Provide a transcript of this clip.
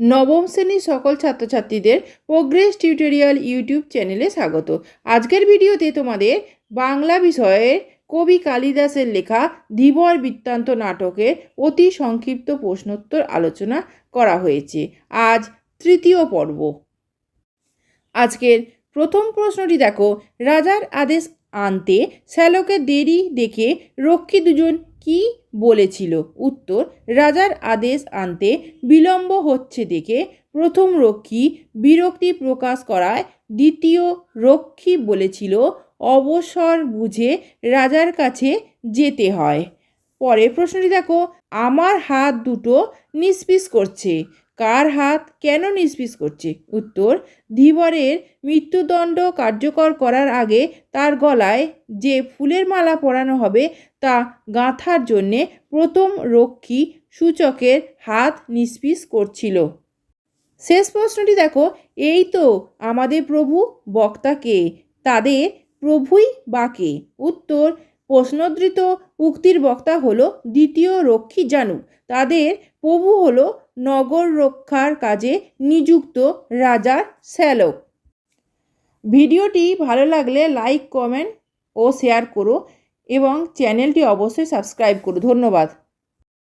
নবম শ্রেণির সকল ছাত্রছাত্রীদের প্রোগ্রেস টিউটোরিয়াল ইউটিউব চ্যানেলে স্বাগত। আজকের ভিডিওতে তোমাদের বাংলা বিষয়ের কবি কালিদাসের লেখা ধীবর বৃত্তান্ত নাটকের অতি সংক্ষিপ্ত প্রশ্নোত্তর আলোচনা করা হয়েছে। আজ তৃতীয় পর্ব। আজকের প্রথম প্রশ্নটি দেখো। রাজার আদেশ আনতে শ্যালকের দেরি দেখে রক্ষী দুজন কি বলেছিল? উত্তর, রাজার আদেশ আনতে বিলম্ব হচ্ছে দেখে প্রথম রক্ষী বিরক্তি প্রকাশ করায় দ্বিতীয় রক্ষী বলেছিল, অবসর বুঝে রাজার কাছে যেতে হয়। পরে প্রশ্নটি দেখো আমার হাত দুটো নিষ্পিস করছে। কার হাত কেন নিষ্পিস করছে? উত্তর, ধীবরের মৃত্যুদণ্ড কার্যকর করার আগে তার গলায় যে ফুলের মালা পরানো হবে তা গাঁথার জন্যে প্রথম রক্ষী সূচকের হাত নিষ্পিস করছিল। শেষ প্রশ্নটি দেখো, এই তো আমাদের প্রভু বক্তাকে তাদের প্রভুই বাকে উত্তর প্রশ্নোদ্ধৃত উক্তির বক্তা হল দ্বিতীয় রক্ষী জানু। তাদের প্রভু হল নগর রক্ষার কাজে নিযুক্ত রাজার শ্যালক ভিডিওটি ভালো লাগলে লাইক, কমেন্ট ও শেয়ার করো এবং চ্যানেলটি অবশ্যই সাবস্ক্রাইব করো। ধন্যবাদ।